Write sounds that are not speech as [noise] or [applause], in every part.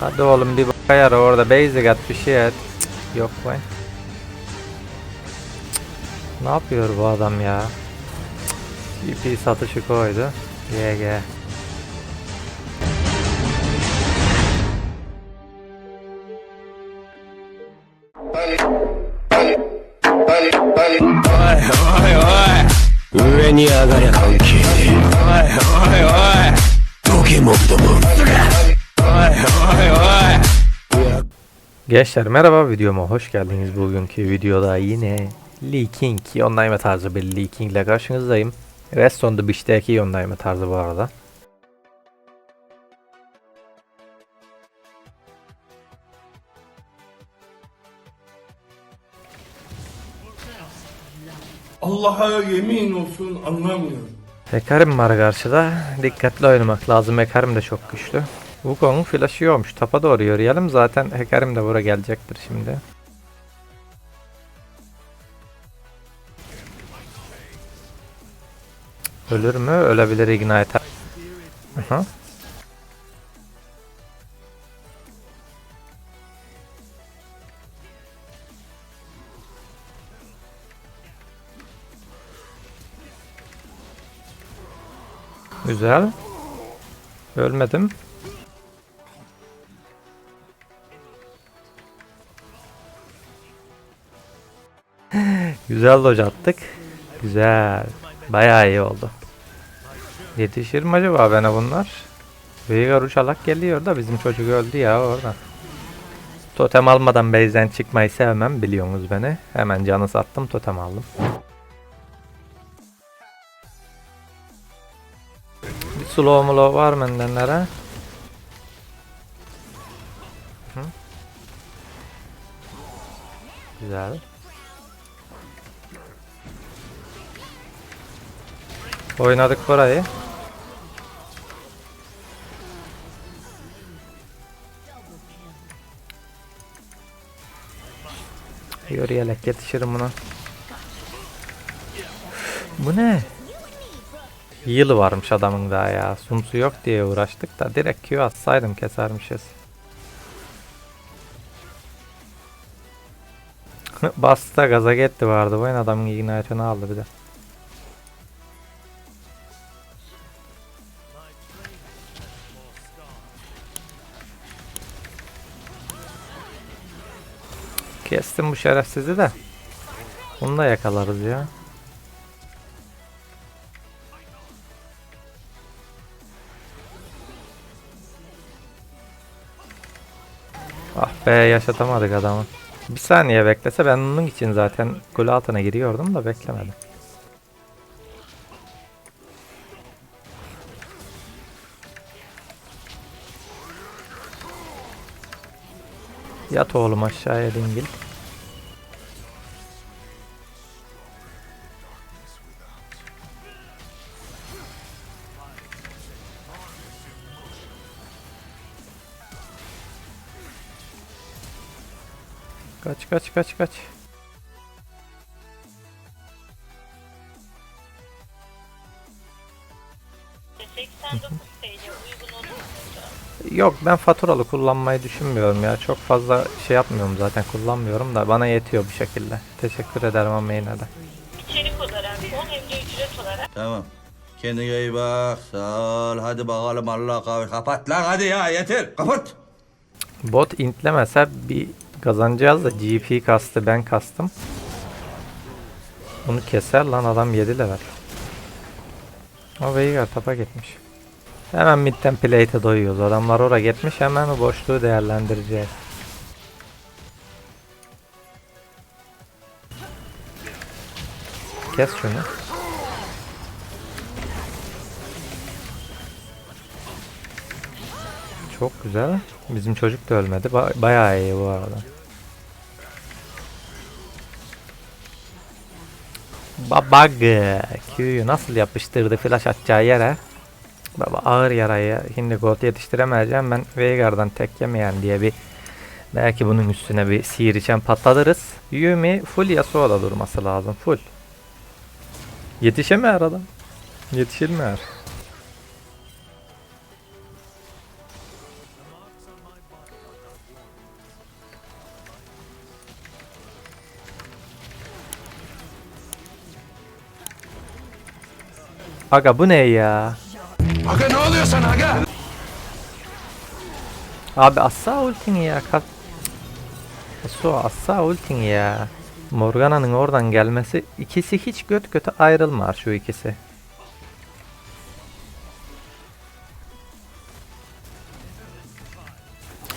Hadi oğlum bir bakayar orada basic at bir şey et. Cık, Yok lan. Cık, Ne yapıyor bu adam ya? Cık, EP satışı koydu. GG. Oi, oi, oi 上に上がりゃ関係ねえ Oi, oi, oi ポケモンども Oi Gençler merhaba videoma hoş geldiniz. Bugünkü videoda yine Leaking Yonlayma tarzı bir Leaking ile karşınızdayım. Rest on the Beach'teki Yonlayma tarzı bu arada. Allah'a yemin olsun anlamıyorum. Hekarim var karşıda. Dikkatli oynamak lazım. Hekarim de çok güçlü. Wukong'un flash'ı yokmuş. Tapa doğru yürüyelim. Zaten Hekarim de buraya gelecektir şimdi. Ölür mü? Ölebilir Ignite. Güzel. Ölmedim. Güzel dodge attık. Güzel. Bayağı iyi oldu. Yetişir mi acaba bana bunlar? Veigar uçalak geliyor da bizim çocuk öldü ya orada. Totem almadan base'den çıkmayı sevmem biliyorsunuz beni. Hemen canı sattım totem aldım. Bir slow mo var mı endenlere? Hı. Güzel. Oynadık burayı. Yürüyerek yetişirim buna. Bu ne? Yılı varmış adamın daha ya. Sumsu yok diye uğraştık da direkt Q atsaydım kesermişiz. [laughs] Basta gaza gitti vardı. Bu adamın ignite'ını aldı bir de. Kestim bu şerefsizi de. Bunu da yakalarız ya. Ah be yaşatamadık adamı. Bir saniye beklese ben onun için zaten gol altına giriyordum da beklemedim. Yat oğlum aşağıya dingil. Kaç kaç kaç kaç. Yok ben faturalı kullanmayı düşünmüyorum ya. Çok fazla şey yapmıyorum zaten kullanmıyorum da bana yetiyor bu şekilde. Teşekkür ederim ama yine de. İçerik olarak 10 hem de ücret olarak Tamam. Kendine iyi bak. Sağ ol. Hadi bakalım Allah kahve. Kapat lan hadi ya yeter. Kapat. Bot intlemese bir kazanacağız da GP kastı ben kastım. Bunu keser lan adam 7 level. O Veigar tapa gitmiş. Hemen midden plate'e doyuyoruz. Adamlar oraya gitmiş hemen o boşluğu değerlendireceğiz. Kes şunu. Çok güzel. Bizim çocuk da ölmedi. Ba- bayağı iyi bu arada. Babag Q'yu nasıl yapıştırdı flash atacağı yere. Baba ağır yaraya şimdi gold yetiştiremeyeceğim. Ben Veigar'dan tek yemeyen diye bir belki bunun üstüne bir sihir için patlatırız. Yumi full Yasuo'da durması lazım. Full. Yetişemiyor adam. Yetişilmiyor. Aga bu ne ya? Aga ne oluyor sana aga? Abi assa ultini ya. Kal Su assa ultini ya. Morgana'nın oradan gelmesi ikisi hiç göt göte ayrılmar şu ikisi.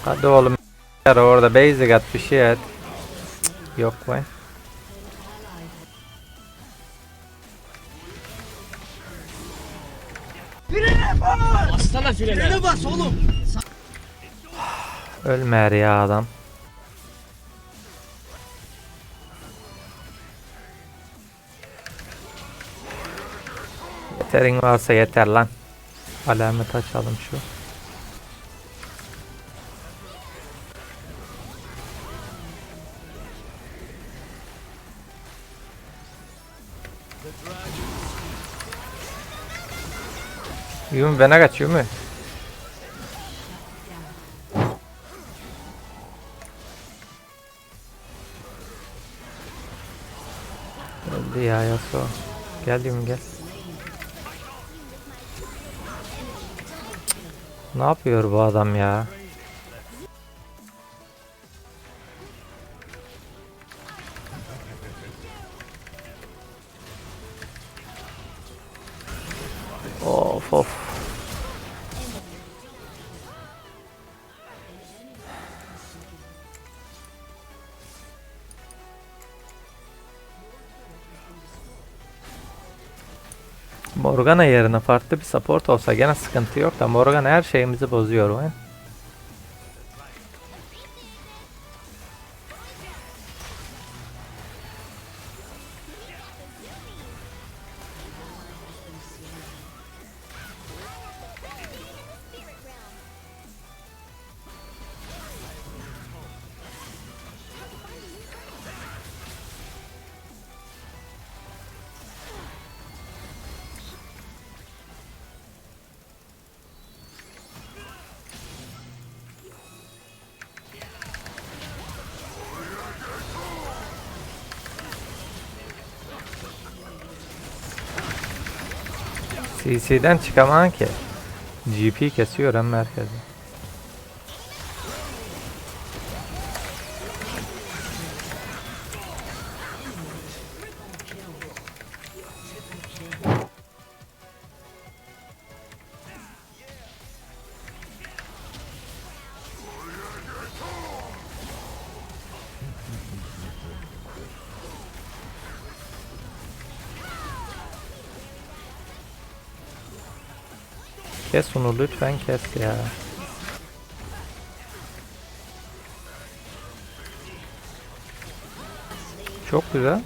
Hadi oğlum [laughs] orada basic at bir şey et. Yok be. Ölmer ya adam. Yeterin varsa yeter lan. Alamet açalım şu. Yumi bana kaç Yumi. Öldü ya Yasuo. Gel Yumi gel. Ne yapıyor bu adam ya? Morgana yerine farklı bir support olsa gene sıkıntı yok da Morgana her şeyimizi bozuyor oyun. CC'den çıkamam ki. GP kesiyor hem merkezi. Kes onu lütfen kes ya. Çok güzel.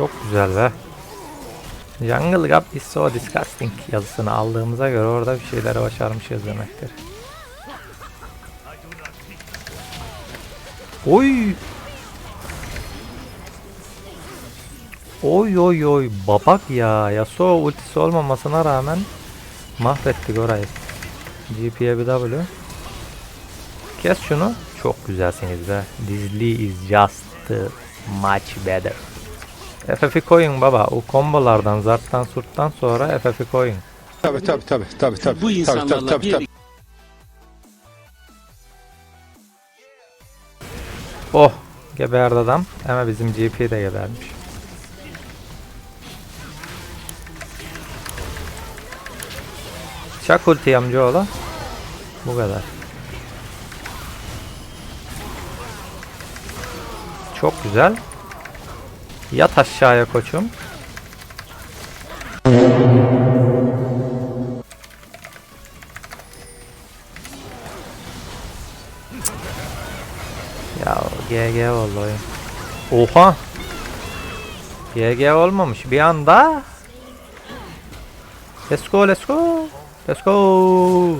Çok güzel be. Jungle Gap is so disgusting yazısını aldığımıza göre orada bir şeyler başarmışız demektir. Oy! Oy oy oy babak ya. Yasuo ultisi olmamasına rağmen mahvettik orayı. GP'ye bir W. Kes şunu. Çok güzelsiniz be. Dizli is just much better. FF'i koyun baba. O kombolardan, zarttan, surttan sonra FF'i koyun. Tabi tabi tabi tabi tabi. Bu insanlarla bir Oh! Geberdi adam. Ama bizim GP de gebermiş. Çak ulti amcaoğlu. Bu kadar. Çok güzel. Yat aşağıya koçum. Ya GG oyun. Oha. GG olmamış bir anda. Let's go let's go. Let's go.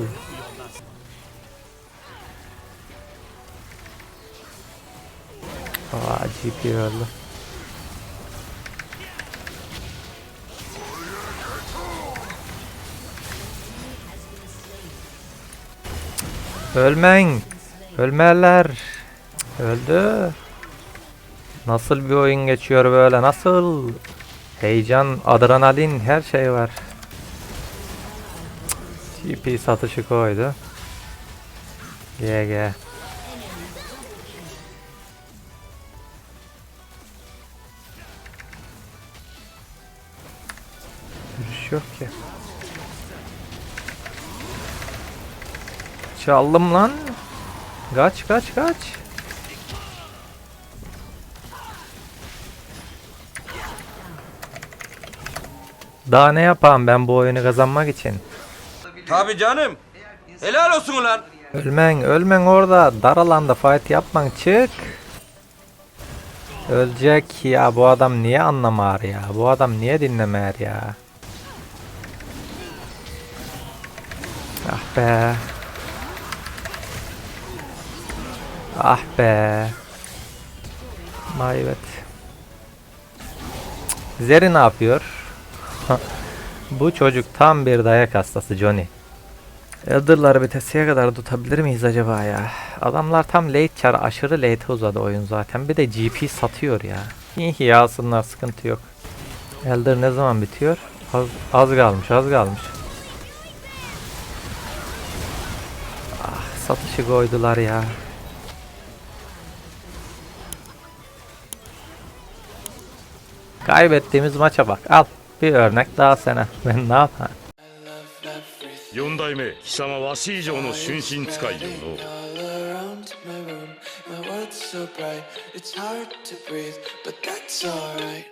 Aa GP öldü. Ölmen. Ölmeler. Öldü. Nasıl bir oyun geçiyor böyle? Nasıl? Heyecan, adrenalin, her şey var. TP satışı koydu. GG. Yürüyüş yok ki. Çaldım lan. Kaç kaç kaç. Daha ne yapayım ben bu oyunu kazanmak için? Tabii canım. Helal olsun ulan. Ölmen, ölmen orada. Dar alanda fight yapman çık. Ölecek ya bu adam niye anlamar ya? Bu adam niye dinlemer ya? Ah be. Ah be. Mayvet. Zeri ne yapıyor? Bu çocuk tam bir dayak hastası Johnny. Elder'ları bitesiye kadar tutabilir miyiz acaba ya? Adamlar tam late char aşırı late uzadı oyun zaten. Bir de GP satıyor ya. İyi yağsınlar sıkıntı yok. Elder ne zaman bitiyor? Az, az kalmış az kalmış. Ah satışı koydular ya. Kaybettiğimiz maça bak. Al bir örnek daha sana. [laughs] Ben ne yapayım? 四代目貴様わし以上の春心使いよの all around my room. My world's so bright, it's hard to breathe, but that's alright.